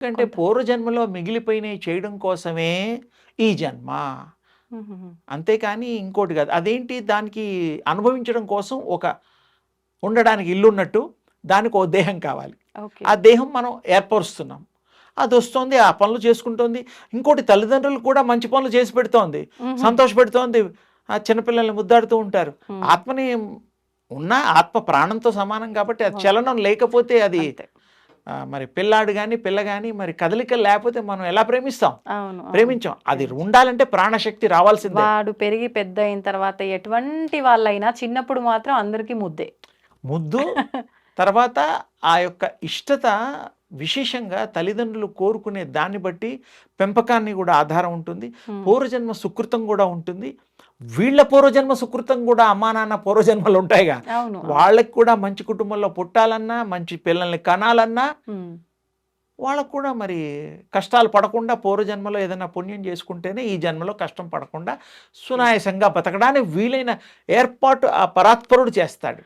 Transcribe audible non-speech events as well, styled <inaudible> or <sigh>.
ఎందుకంటే. పూర్వజన్మలో మిగిలిపోయినవి చేయడం కోసమే ఈ జన్మ. అంతేకాని ఇంకోటి కాదు అదేంటి దానికి అనుభవించడం కోసం ఒక ఉండడానికి ఇల్లు ఉన్నట్టు దానికి ఓ దేహం కావాలి. ఆ దేహం మనం ఏర్పరుస్తున్నాం అది వస్తుంది ఆ పనులు చేసుకుంటోంది ఇంకోటి తల్లిదండ్రులు కూడా మంచి పనులు చేసి పెడుతోంది. సంతోష పెడుతోంది ఆ చిన్నపిల్లల్ని ముద్దాడుతూ ఉంటారు. ఆత్మని ఉన్న ఆత్మ ప్రాణంతో సమానం కాబట్టి అది. చలనం లేకపోతే అది మరి పిల్లాడు కానీ పిల్ల కానీ మరి కదలికలు లేకపోతే మనం ఎలా ప్రేమిస్తాం. ప్రేమించాం. అది. ఉండాలంటే ప్రాణశక్తి రావాల్సిందే. వాడు పెరిగి పెద్ద అయిన తర్వాత ఎటువంటి వాళ్ళైనా చిన్నప్పుడు మాత్రం అందరికీ ముద్దే. ముద్దు? <laughs> తర్వాత ఆ యొక్క ఇష్టత విశేషంగా తల్లిదండ్రులు కోరుకునే దాన్ని బట్టి పెంపకాన్ని కూడా ఆధారం ఉంటుంది. పూర్వజన్మ సుకృతం కూడా ఉంటుంది వీళ్ళ పూర్వజన్మ సుకృతం కూడా అమ్మా నాన్న పూర్వజన్మలు ఉంటాయిగా. వాళ్ళకి కూడా మంచి కుటుంబంలో పుట్టాలన్నా మంచి పిల్లల్ని కనాలన్నా. వాళ్ళకు కూడా మరి కష్టాలు పడకుండా పూర్వజన్మలో ఏదైనా పుణ్యం చేసుకుంటేనే ఈ జన్మలో కష్టం పడకుండా సునాయాసంగా బతకడానికి వీలైన ఏర్పాటు ఆ పరాత్పరుడు చేస్తాడు